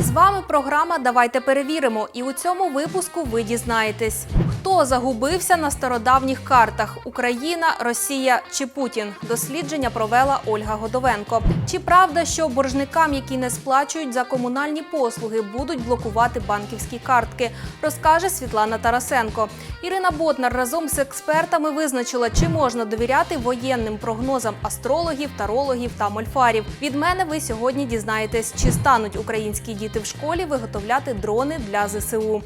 З вами програма Давайте перевіримо. І у цьому випуску ви дізнаєтесь, хто загубився на стародавніх картах: Україна, Росія чи Путін. Дослідження провела Ольга Годовенко. Чи правда, що боржникам, які не сплачують за комунальні послуги, будуть блокувати банківські картки? Розкаже Світлана Тарасенко. Ірина Ботнар разом з експертами визначила, чи можна довіряти воєнним прогнозам астрологів, тарологів та мольфарів. Від мене ви сьогодні дізнаєтесь, чи стануть українські діти в школі виготовляти дрони для ЗСУ.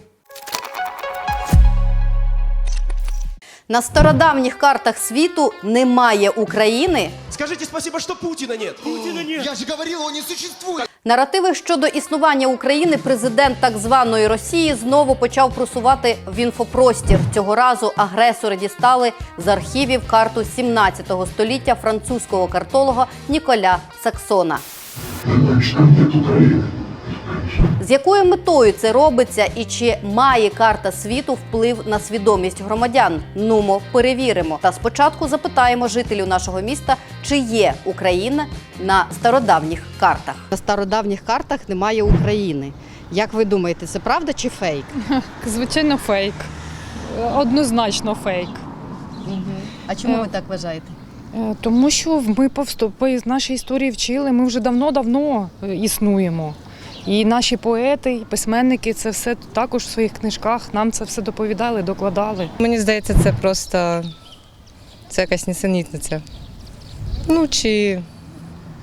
На стародавніх картах світу немає України. Скажите спасибо, что Путина нет. Путина нет. Я же говорил, его не существует. Наративи щодо існування України президент так званої Росії знову почав просувати в інфопростір. Цього разу агресори дістали з архівів карту 17 століття французького картолога Ніколя Саксона. З якою метою це робиться і чи має карта світу вплив на свідомість громадян? Нумо перевіримо. Та спочатку запитаємо жителів нашого міста, чи є Україна на стародавніх картах. На стародавніх картах немає України. Як ви думаєте, це правда чи фейк? Звичайно, фейк. Однозначно фейк. А чому ви так вважаєте? Е, Тому що ми по з нашої історії вчили, ми вже давно-давно е, існуємо. І наші поети, і письменники це все також в своїх книжках нам це все доповідали, докладали. Мені здається, це просто це якась несенітниця. Ну чи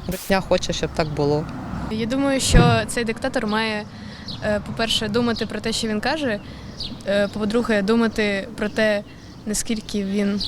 брехня хоче, щоб так було. Я думаю, що цей диктатор має, е, по-перше, думати про те, що він каже. е, По-друге, думати про те, наскільки він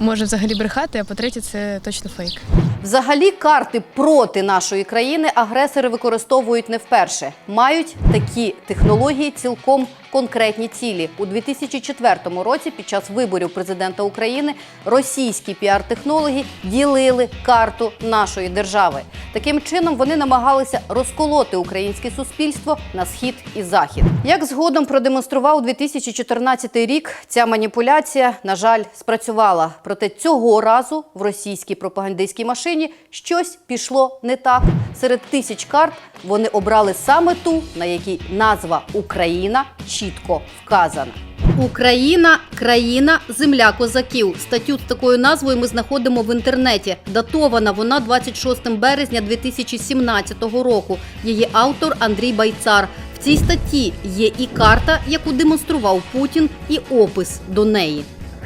може взагалі брехати, а по-третє, це точно фейк. Взагалі, карти проти нашої країни агресори використовують не вперше. Мають такі технології цілком конкретні цілі. У 2004 році, під час виборів президента України, російські піар-технологи ділили карту нашої держави. Таким чином вони намагалися розколоти українське суспільство на схід і захід. Як згодом продемонстрував 2014 рік, ця маніпуляція, на жаль, спрацювала. Проте цього разу в російській пропагандистській машині щось пішло не так. Серед тисяч карт вони обрали саме ту, на якій назва Україна чітко вказана. Україна країна земля козаків. Статтю з такою назвою ми знаходимо в інтернеті. Датована вона 26 березня 2017 року. Її автор Андрій Байцар. В цій статті є і карта, яку демонстрував Путін, і опис до неї.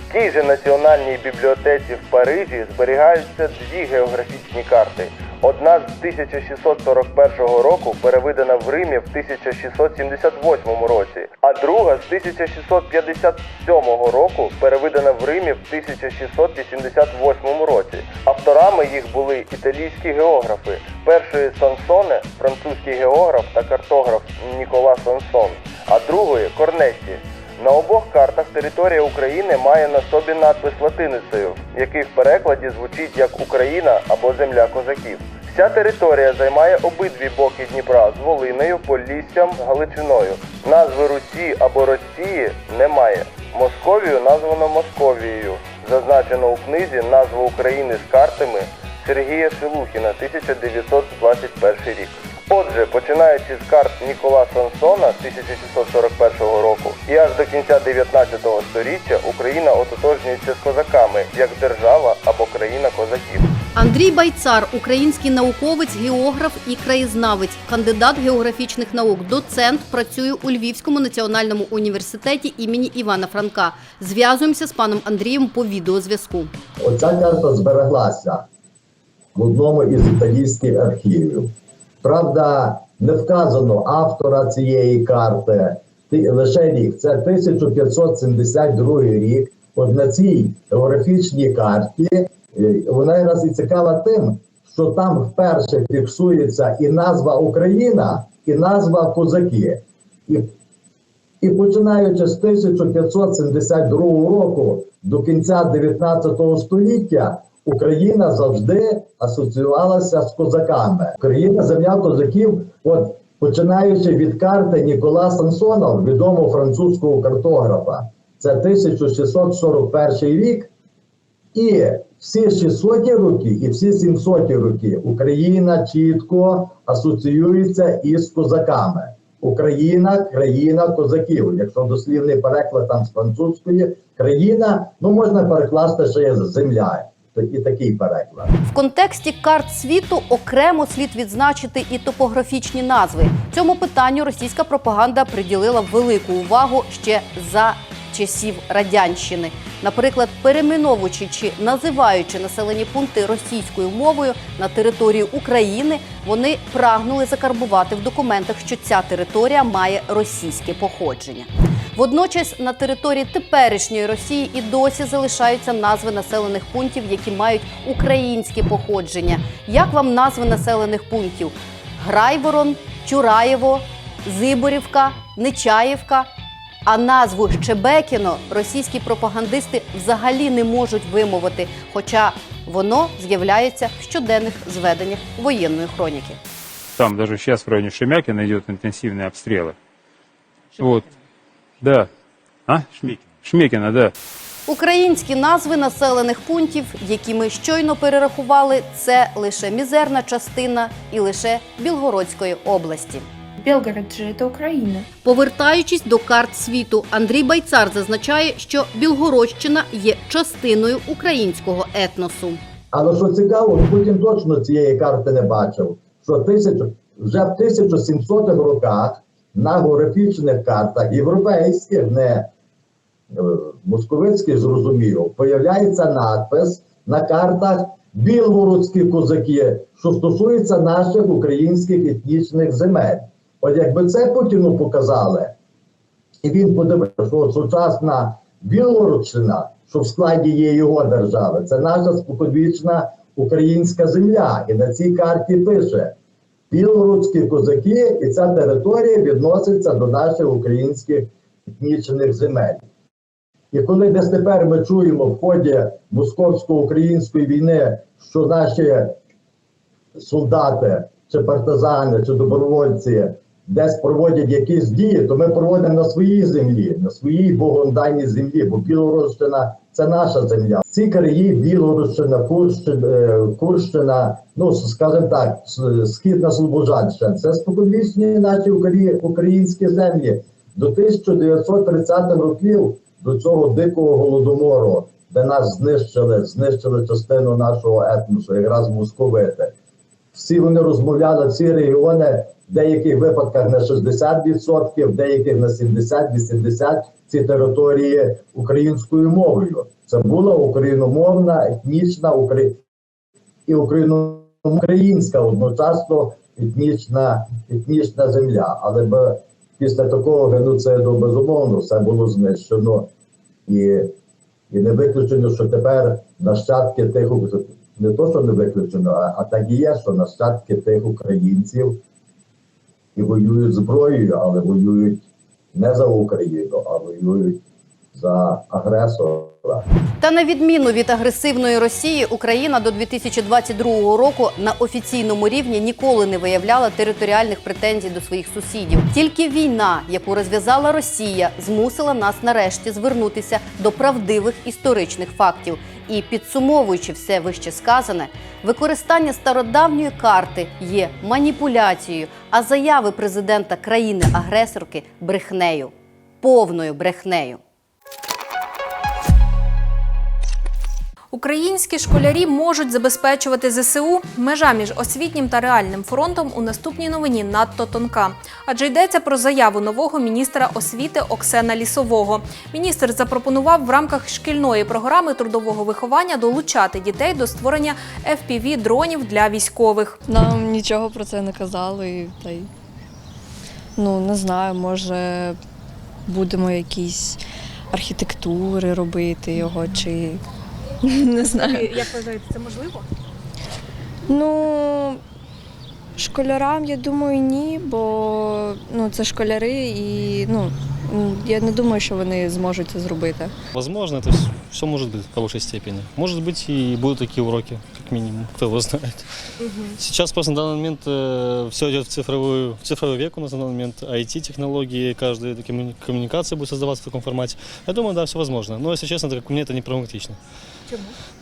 В тій же національній бібліотеці в Парижі зберігаються дві географічні карти. Одна з 1641 року переведена в Римі в 1678 році, а друга з 1657 року переведена в Римі в 1688 році. Авторами їх були італійські географи. Першої Сансоне, французький географ та картограф Нікола Сансон, а другої Корнесі. На обох картах територія України має на собі надпис латиницею, який в перекладі звучить як Україна або Земля козаків. Вся територія займає обидві боки Дніпра з Волинею, Поліссям, Галичиною. Назви Русі або Росії немає. Московію названо Московією. Зазначено у книзі назву України з картами Сергія Шелухіна 1921 рік. Отже, починаючи з карт Нікола Сансона 1641 року і аж до кінця 19 століття Україна ототожнюється з козаками як держава або країна козаків. Андрій Байцар, український науковець, географ і краєзнавець, кандидат географічних наук, доцент, працює у Львівському національному університеті імені Івана Франка. Зв'язуємося з паном Андрієм по відеозв'язку. Оця карта збереглася в одному із італійських архівів. Правда, не вказано автора цієї карти, Ти- лише рік. Це 1572 рік. От на цій географічній карті е, вона якраз і цікава тим, що там вперше фіксується і назва Україна, і назва козаки. І і починаючи з 1572 року до кінця 19 століття Україна завжди асоціювалася з козаками. Україна земля козаків, от починаючи від карти Нікола Сансона, відомого французького картографа, це 1641 рік. І всі 600 роки і всі 700 роки Україна чітко асоціюється із козаками. Україна країна козаків. Якщо дослівний переклад там з французької країна, ну можна перекласти ще земля. І такий переклад. В контексті карт світу окремо слід відзначити і топографічні назви. Цьому питанню російська пропаганда приділила велику увагу ще за часів радянщини. Наприклад, перейменовуючи чи називаючи населені пункти російською мовою на території України, вони прагнули закарбувати в документах, що ця територія має російське походження. Водночас на території теперішньої Росії і досі залишаються назви населених пунктів, які мають українське походження. Як вам назви населених пунктів? Грайворон, Чураєво, Зиборівка, Нечаївка. А назву Щебекіно російські пропагандисти взагалі не можуть вимовити, хоча воно з'являється в щоденних зведеннях воєнної хроніки. Там даже сейчас в районе Шемякина идет интенсивные обстрелы. Вот. Да. А? Шмекина. Шмекина, да. Українські назви населених пунктів, які ми щойно перерахували, це лише мізерна частина і лише Білгородської області. Белгород же это Украина. Повертаючись до карт світу, Андрій Байцар зазначає, що Білгородщина є частиною українського етносу. Але що цікаво, Путін точно цієї карти не бачив. Що тисячу, вже в 1700-х роках на географічних картах європейських, не е, московицьких, зрозуміло, появляється надпис на картах білгородські козаки, що стосується наших українських етнічних земель. От якби це Путіну показали, і він подивився, що сучасна Білгородщина, що в складі є його держави, це наша споконвічна українська земля. І на цій карті пише: Білгородські козаки, і ця територія відноситься до наших українських етнічних земель. І коли десь тепер ми чуємо в ході московсько-української війни, що наші солдати, чи партизани, чи добровольці десь проводять якісь дії, то ми проводимо на своїй землі, на своїй Богом даній землі, бо Білгородщина це наша земля. Ці краї Білгородщина, Курщина, е, Курщина, ну скажімо так, східна Слобожанщина, це споконвічні наші українські землі. До 1930 років, до цього дикого голодомору, де нас знищили, знищили частину нашого етносу, якраз московити. Всі вони розмовляли, всі регіони в деяких випадках на 60%, в деяких на 70-80% ці території українською мовою. Це була україномовна, етнічна Украї... і українська одночасно етнічна, етнічна земля. Але б після такого геноциду безумовно все було знищено. І, і не виключено, що тепер нащадки тих не то, що не виключено, а, а так і є, що нащадки тих українців і воюють зброєю, але воюють не за Україну, а воюють за агресора. Та на відміну від агресивної Росії, Україна до 2022 року на офіційному рівні ніколи не виявляла територіальних претензій до своїх сусідів. Тільки війна, яку розв'язала Росія, змусила нас нарешті звернутися до правдивих історичних фактів. І підсумовуючи все вище сказане, використання стародавньої карти є маніпуляцією, а заяви президента країни-агресорки брехнею, повною брехнею. Українські школярі можуть забезпечувати ЗСУ. Межа між освітнім та реальним фронтом у наступній новині надто тонка. Адже йдеться про заяву нового міністра освіти Оксена Лісового. Міністр запропонував в рамках шкільної програми трудового виховання долучати дітей до створення fpv дронів для військових. Нам нічого про це не казали. Та й, ну, не знаю, може будемо якісь архітектури робити його, чи не знаю. Як вважаєте, це можливо? Ну, школярам, я думаю, ні, бо ну, це школяри і ну, м, я не думаю, що вони зможуть це зробити. Возможно, это все может быть в хорошей степени. Может быть, и будут такие уроки, как минимум, кто его знает. Сейчас просто на данный момент все идет в цифровой, в цифровой век у нас на данный момент. IT-технологии, каждая коммуни- коммуникация будет создаваться в таком формате. Я думаю, да, все возможно. Но, если честно, это, как по мне, это не прагматично.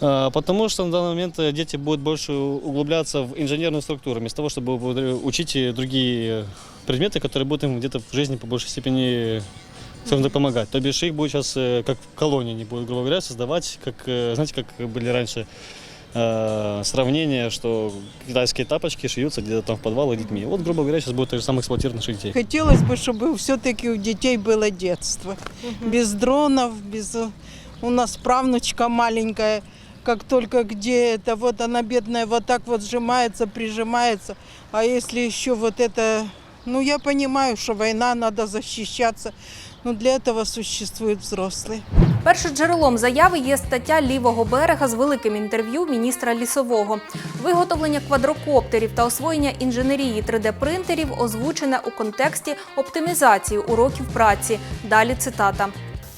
А, Потому что на данный момент э, дети будут больше углубляться в инженерную структуру, вместо того, чтобы э, учить и другие предметы, которые будут им где-то в жизни по большей степени скажем так, помогать. То бишь их будет сейчас э, как в колонии, не будут, грубо говоря, создавать, как, э, знаете, как были раньше э, сравнения, что китайские тапочки шьются где-то там в подвалах детьми. Вот, грубо говоря, сейчас будет так же самое эксплуатировать наших детей. Хотелось бы, чтобы все-таки у детей было детство. Без дронов, без... У нас правнучка маленькая, как только где это, вот она бедная вот так вот сжимается, прижимается. А если еще вот это... Ну, я понимаю, что война, надо защищаться. Но для этого существуют взрослые. Першоджерелом заяви є стаття лівого берега з великим інтерв'ю міністра лісового. Виготовлення квадрокоптерів та освоєння інженерії 3D-принтерів озвучене у контексті оптимізації уроків праці. Далі цитата.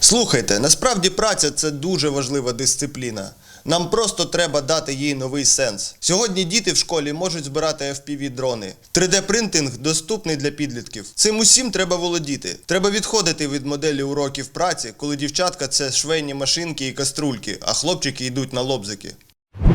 Слухайте, насправді праця це дуже важлива дисципліна. Нам просто треба дати їй новий сенс. Сьогодні діти в школі можуть збирати FPV-дрони. 3D-принтинг доступний для підлітків. Цим усім треба володіти. Треба відходити від моделі уроків праці, коли дівчатка це швейні машинки і каструльки, а хлопчики йдуть на лобзики.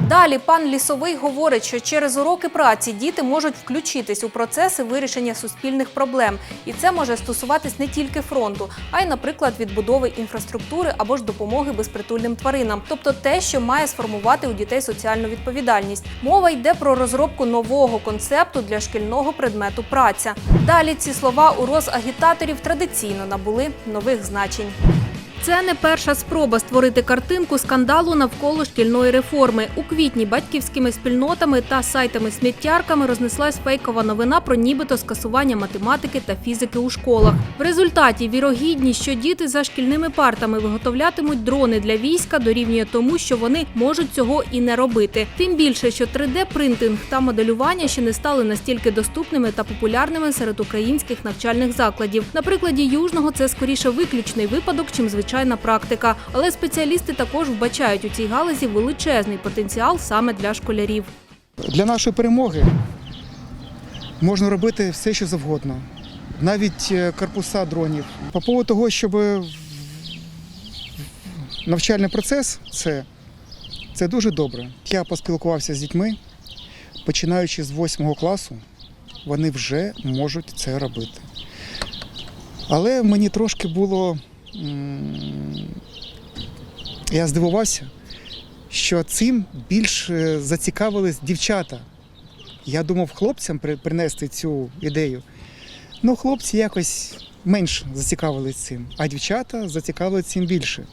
Далі пан Лісовий говорить, що через уроки праці діти можуть включитись у процеси вирішення суспільних проблем, і це може стосуватись не тільки фронту, а й, наприклад, відбудови інфраструктури або ж допомоги безпритульним тваринам, тобто те, що має сформувати у дітей соціальну відповідальність. Мова йде про розробку нового концепту для шкільного предмету праця. Далі ці слова у розагітаторів традиційно набули нових значень. Це не перша спроба створити картинку скандалу навколо шкільної реформи. У квітні батьківськими спільнотами та сайтами-сміттярками рознеслась фейкова новина про нібито скасування математики та фізики у школах. В результаті вірогідність, що діти за шкільними партами виготовлятимуть дрони для війська, дорівнює тому, що вони можуть цього і не робити. Тим більше, що 3D-принтинг та моделювання ще не стали настільки доступними та популярними серед українських навчальних закладів. На прикладі южного це скоріше виключний випадок, чим звичайна практика. Але спеціалісти також вбачають у цій галузі величезний потенціал саме для школярів. Для нашої перемоги можна робити все, що завгодно, навіть е, корпуса дронів. По поводу того, щоб навчальний процес це, це дуже добре. Я поспілкувався з дітьми, починаючи з 8 класу, вони вже можуть це робити. Але мені трошки було. Я здивувався, що цим більш зацікавились дівчата. Я думав хлопцям принести цю ідею. Ну, хлопці якось менш зацікавились цим, а дівчата зацікавились цим більше.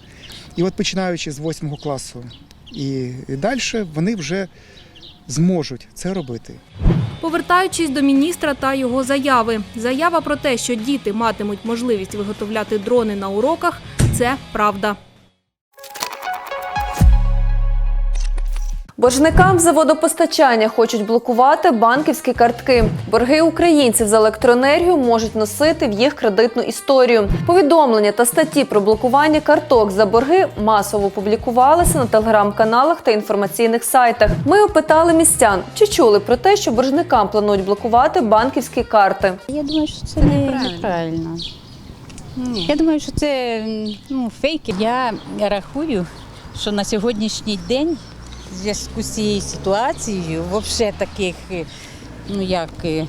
І от починаючи з 8 класу і далі, вони вже зможуть це робити. Повертаючись до міністра та його заяви, заява про те, що діти матимуть можливість виготовляти дрони на уроках, це правда. Боржникам за водопостачання хочуть блокувати банківські картки. Борги українців за електроенергію можуть носити в їх кредитну історію. Повідомлення та статті про блокування карток за борги масово публікувалися на телеграм-каналах та інформаційних сайтах. Ми опитали містян, чи чули про те, що боржникам планують блокувати банківські карти. Я думаю, що це неправильно. Я думаю, що це ну, фейки. Я рахую, що на сьогоднішній день в зв'язку з цією ситуацією взагалі таких е, ну, як, е,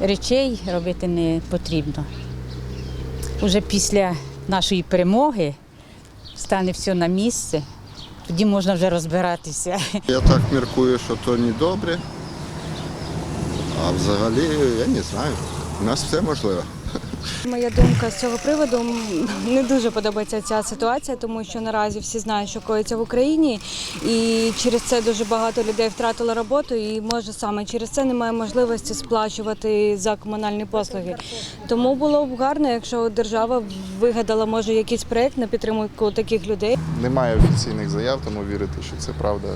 речей робити не потрібно. Уже після нашої перемоги стане все на місце, тоді можна вже розбиратися. Я так міркую, що то не добре. А взагалі, я не знаю. У нас все можливо. Моя думка з цього приводу не дуже подобається ця ситуація, тому що наразі всі знають, що коїться в Україні, і через це дуже багато людей втратило роботу, і може саме через це немає можливості сплачувати за комунальні послуги. Тому було б гарно, якщо держава вигадала може якийсь проект на підтримку таких людей. Немає офіційних заяв, тому вірити, що це правда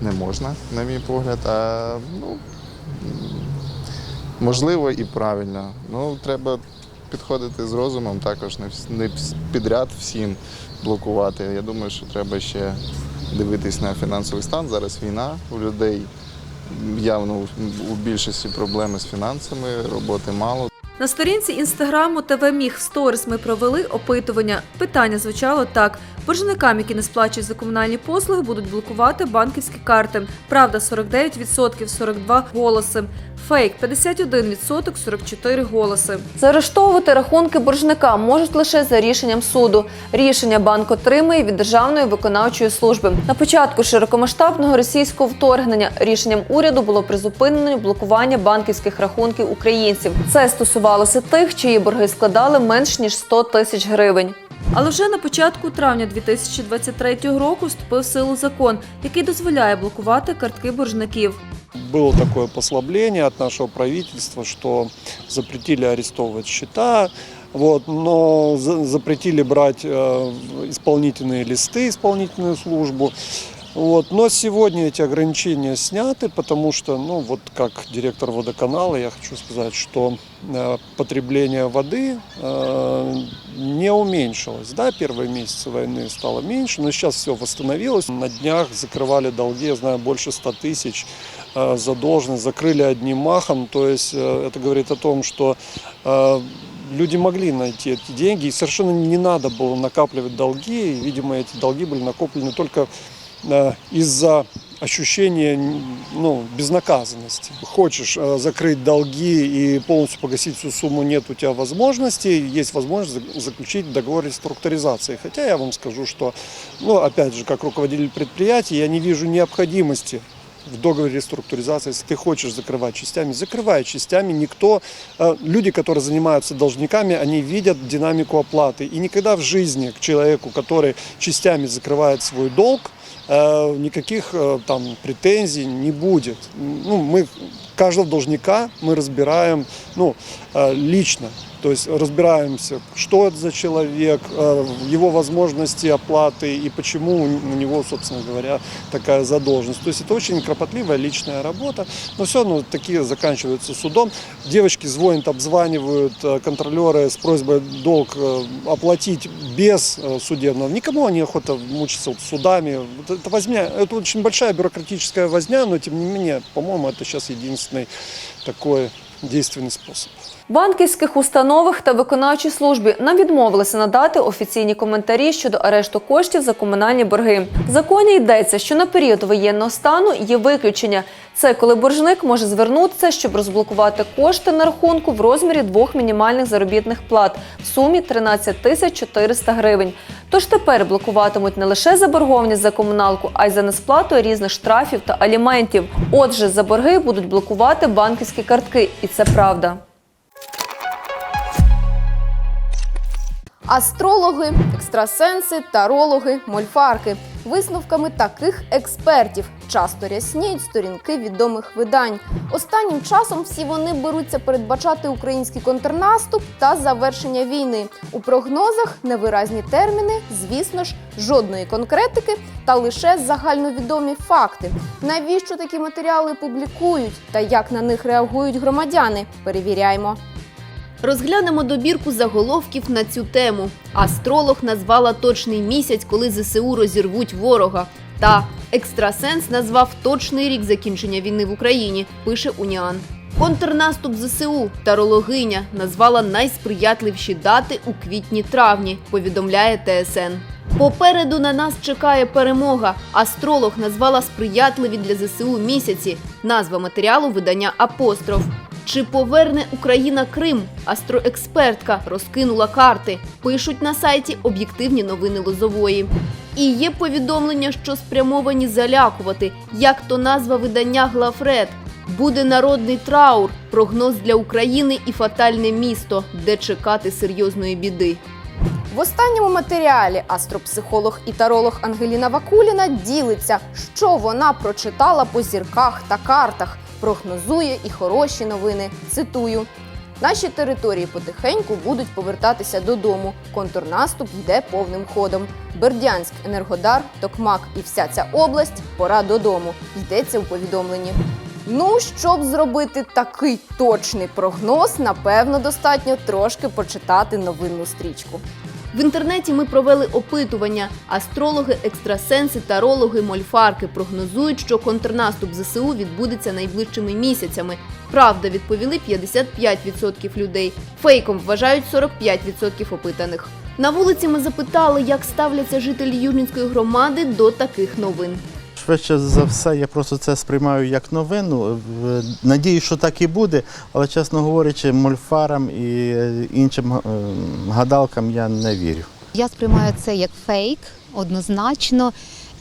не можна, на мій погляд. А ну, можливо і правильно. Ну, треба підходити з розумом, також не, підряд всім блокувати. Я думаю, що треба ще дивитись на фінансовий стан. Зараз війна у людей явно у більшості проблеми з фінансами, роботи мало. На сторінці інстаграму ТВ Міг Сторіс ми провели опитування. Питання звучало так: боржникам, які не сплачують за комунальні послуги, будуть блокувати банківські карти. Правда, 49%, 42 голоси. Фейк 51%, 44 голоси. Заарештовувати рахунки боржника можуть лише за рішенням суду. Рішення банк отримує від Державної виконавчої служби. На початку широкомасштабного російського вторгнення рішенням уряду було призупинено блокування банківських рахунків українців. Це стосувалося тих, чиї борги складали менш ніж 100 тисяч гривень. Але вже на початку травня 2023 року вступив в силу закон, який дозволяє блокувати картки боржників. Было такое послабление от нашего правительства, что запретили арестовывать счета, вот, но за- запретили брать э, исполнительные листы, исполнительную службу. Вот. Но сегодня эти ограничения сняты, потому что, ну, вот как директор водоканала, я хочу сказать, что э, потребление воды э, не уменьшилось. Да, первые месяцы войны стало меньше, но сейчас все восстановилось. На днях закрывали долги, я знаю, больше 100 тысяч э, задолженность, закрыли одним махом. То есть э, это говорит о том, что э, люди могли найти эти деньги, и совершенно не надо было накапливать долги. И, видимо, эти долги были накоплены только из-за ощущения ну, безнаказанности. Хочешь э, закрыть долги и полностью погасить всю сумму, нет у тебя возможности, есть возможность за- заключить договор реструктуризации. Хотя я вам скажу, что, ну, опять же, как руководитель предприятия, я не вижу необходимости в договоре реструктуризации, если ты хочешь закрывать частями, закрывай частями. Никто, э, люди, которые занимаются должниками, они видят динамику оплаты. И никогда в жизни к человеку, который частями закрывает свой долг, э, никаких э, там претензий не будет. Ну, мы каждого должника мы разбираем ну, э, лично. То есть разбираемся, что это за человек, э, его возможности оплаты и почему у него, собственно говоря, такая задолженность. То есть это очень кропотливая личная работа, но все равно такие заканчиваются судом. Девочки звонят, обзванивают э, контролеры с просьбой долг э, оплатить без судебного. Никому не охота мучиться судами. Это, возня, это очень большая бюрократическая возня, но тем не менее, по-моему, это сейчас единственный такой действенный способ. Банківських установах та виконавчій службі нам відмовилися надати офіційні коментарі щодо арешту коштів за комунальні борги. В законі йдеться, що на період воєнного стану є виключення. Це коли боржник може звернутися, щоб розблокувати кошти на рахунку в розмірі двох мінімальних заробітних плат в сумі 13 тисяч 400 гривень. Тож тепер блокуватимуть не лише заборгованість за комуналку, а й за несплату різних штрафів та аліментів. Отже, за борги будуть блокувати банківські картки, і це правда. Астрологи, екстрасенси, тарологи, мольфарки. Висновками таких експертів часто рясніють сторінки відомих видань. Останнім часом всі вони беруться передбачати український контрнаступ та завершення війни. У прогнозах невиразні терміни, звісно ж, жодної конкретики та лише загальновідомі факти. Навіщо такі матеріали публікують та як на них реагують громадяни? Перевіряємо. Розглянемо добірку заголовків на цю тему. Астролог назвала точний місяць, коли ЗСУ розірвуть ворога. Та екстрасенс назвав точний рік закінчення війни в Україні, пише Уніан. Контрнаступ ЗСУ тарологиня назвала найсприятливіші дати у квітні-травні, повідомляє ТСН. Попереду на нас чекає перемога. Астролог назвала сприятливі для ЗСУ місяці. Назва матеріалу видання Апостроф. Чи поверне Україна Крим? Астроекспертка розкинула карти. Пишуть на сайті об'єктивні новини Лозової. І є повідомлення, що спрямовані залякувати, як то назва видання Глафред. Буде народний траур, прогноз для України і фатальне місто, де чекати серйозної біди. В останньому матеріалі астропсихолог і таролог Ангеліна Вакуліна ділиться, що вона прочитала по зірках та картах, прогнозує і хороші новини. Цитую. Наші території потихеньку будуть повертатися додому. Контрнаступ йде повним ходом. Бердянськ, Енергодар, Токмак і вся ця область пора додому. Йдеться у повідомленні. Ну, щоб зробити такий точний прогноз, напевно, достатньо трошки почитати новинну стрічку. В інтернеті ми провели опитування. Астрологи, екстрасенси, тарологи, мольфарки прогнозують, що контрнаступ ЗСУ відбудеться найближчими місяцями. Правда, відповіли 55% людей. Фейком вважають 45% опитаних. На вулиці ми запитали, як ставляться жителі Южнінської громади до таких новин. Швидше за все, я просто це сприймаю як новину. Надію, що так і буде, але, чесно говорячи, мольфарам і е, іншим е, гадалкам я не вірю. Я сприймаю це як фейк, однозначно.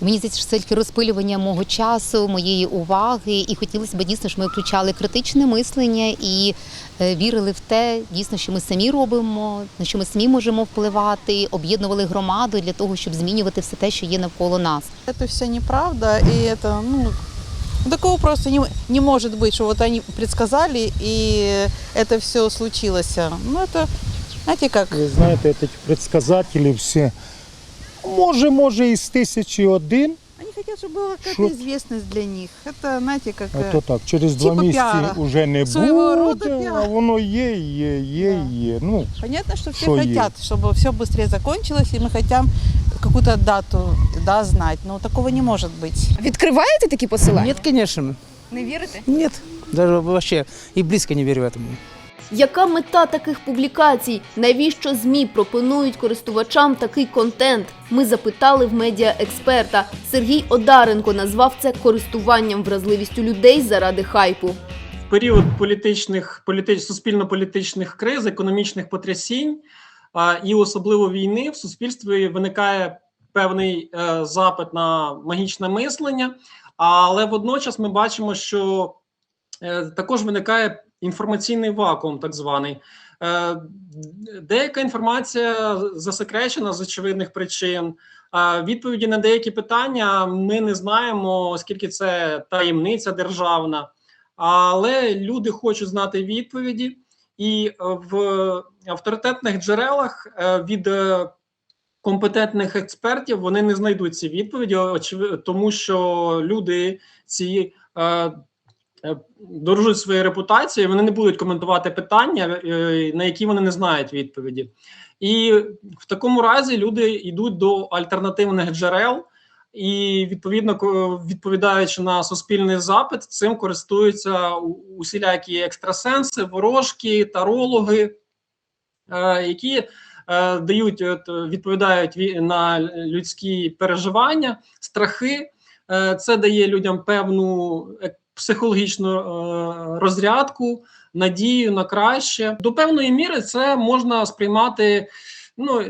Мені здається, що це тільки розпилювання мого часу, моєї уваги, і хотілося б дійсно, щоб ми включали критичне мислення і е, вірили в те, дійсно, що ми самі робимо, на що ми самі можемо впливати, об'єднували громаду для того, щоб змінювати все те, що є навколо нас. Это все неправда, и это, ну, такого просто не, не может быть, что вот они предсказали, и это все случилось. Ну, это, знаете как... Ви знаєте, ці предсказателі всі, може, може, із тисячі один, Они хотят, чтобы была Шо? какая-то известность для них. Это, знаете, как... а э, то так, через два типа місяці піара. вже не Своего рода буде, піар. а воно є, є, є, є. Ну, Понятно, что все Шо есть? хотят, чтобы все быстрее закончилось, и мы хотим какую-то дату, да, знать. Но такого не может быть. Відкриваєте такі посилання? Нет, конечно. Не вірите? Нет. Даже вообще и близко не верю этому. Яка мета таких публікацій? Навіщо ЗМІ пропонують користувачам такий контент? Ми запитали в медіаексперта. Сергій Одаренко назвав це користуванням вразливістю людей заради хайпу. в період політичних політич, суспільно-політичних криз, економічних потрясінь а, і особливо війни в суспільстві виникає певний е, запит на магічне мислення, але водночас ми бачимо, що е, також виникає інформаційний вакуум, так званий. Е, деяка інформація засекречена з очевидних причин. Відповіді на деякі питання ми не знаємо, оскільки це таємниця державна. Але люди хочуть знати відповіді, і е, в авторитетних джерелах е, від е, компетентних експертів вони не знайдуть ці відповіді, тому що люди ці е, е, дорожують своєю репутацією, вони не будуть коментувати питання, е, на які вони не знають відповіді. І в такому разі люди йдуть до альтернативних джерел. І відповідно відповідаючи на суспільний запит, цим користуються усілякі екстрасенси, ворожки, тарологи, е, які е, дають відповідають на людські переживання, страхи. Е, Це дає людям певну е, психологічну е, розрядку, надію на краще. До певної міри це можна сприймати ну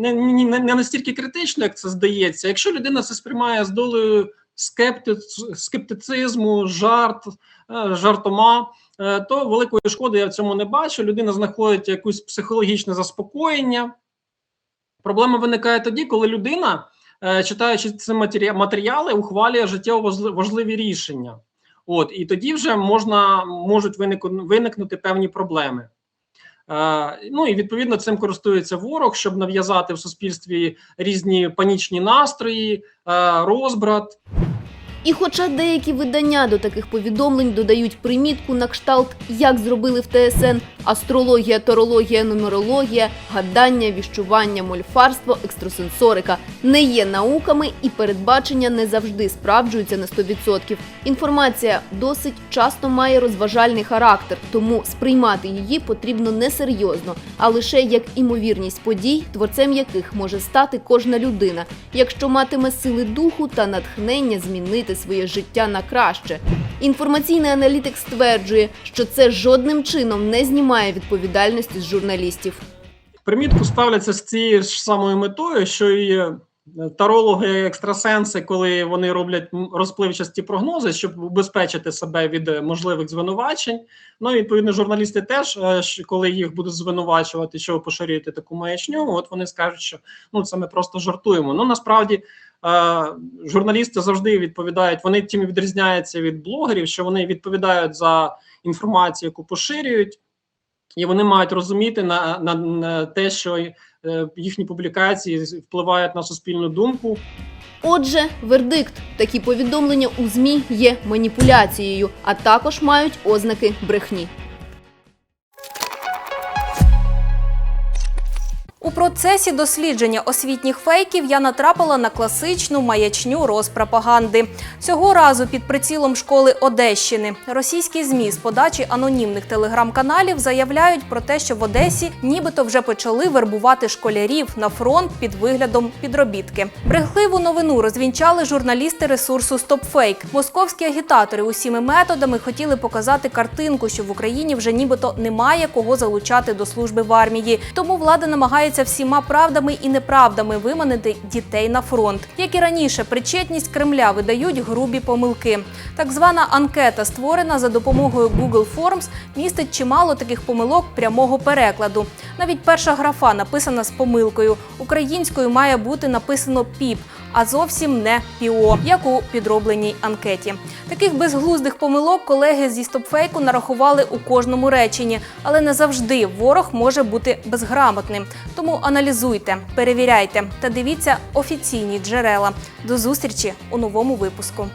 не, не, не настільки критично, як це здається. Якщо людина це сприймає з долею скептиц, скептицизму, жарт, е, жартома, е, то великої шкоди я в цьому не бачу. Людина знаходить якусь психологічне заспокоєння. Проблема виникає тоді, коли людина, е, читаючи ці матеріали, ухвалює життєво важливі рішення. От і тоді вже можна можуть виникнути певні проблеми. Е, ну і відповідно цим користується ворог, щоб нав'язати в суспільстві різні панічні настрої, е, розбрат. І хоча деякі видання до таких повідомлень додають примітку на кшталт, як зробили в ТСН астрологія, тарологія, нумерологія, гадання, віщування, мольфарство, екстрасенсорика. Не є науками і передбачення не завжди справджуються на 100%. Інформація досить часто має розважальний характер, тому сприймати її потрібно не серйозно, а лише як імовірність подій, творцем яких може стати кожна людина, якщо матиме сили духу та натхнення змінити своє життя на краще. Інформаційний аналітик стверджує, що це жодним чином не знімає відповідальності з журналістів. Примітку ставляться з цією ж самою метою, що і е, тарологи, екстрасенси, коли вони роблять розпливчасті прогнози, щоб убезпечити себе від е, можливих звинувачень. Ну і відповідно, журналісти теж, е, коли їх будуть звинувачувати, що ви поширюєте таку маячню, от вони скажуть, що ну це ми просто жартуємо. Ну насправді. Журналісти завжди відповідають, вони тим відрізняються від блогерів, що вони відповідають за інформацію, яку поширюють, і вони мають розуміти на, на, на те, що е, їхні публікації впливають на суспільну думку. Отже, вердикт: такі повідомлення у ЗМІ є маніпуляцією, а також мають ознаки брехні. У процесі дослідження освітніх фейків я натрапила на класичну маячню розпропаганди. Цього разу під прицілом школи Одещини. Російські змі з подачі анонімних телеграм-каналів заявляють про те, що в Одесі нібито вже почали вербувати школярів на фронт під виглядом підробітки. Брехливу новину розвінчали журналісти ресурсу StopFake. Московські агітатори усіми методами хотіли показати картинку, що в Україні вже нібито немає кого залучати до служби в армії. Тому влада намагається всіма правдами і неправдами виманити дітей на фронт. Як і раніше, причетність Кремля видають грубі помилки. Так звана анкета, створена за допомогою Google Forms, містить чимало таких помилок прямого перекладу. Навіть перша графа написана з помилкою. Українською має бути написано піп, а зовсім не піо, як у підробленій анкеті. Таких безглуздих помилок колеги зі стопфейку нарахували у кожному реченні, але не завжди ворог може бути безграмотним. Тому аналізуйте, перевіряйте та дивіться офіційні джерела. До зустрічі у новому випуску.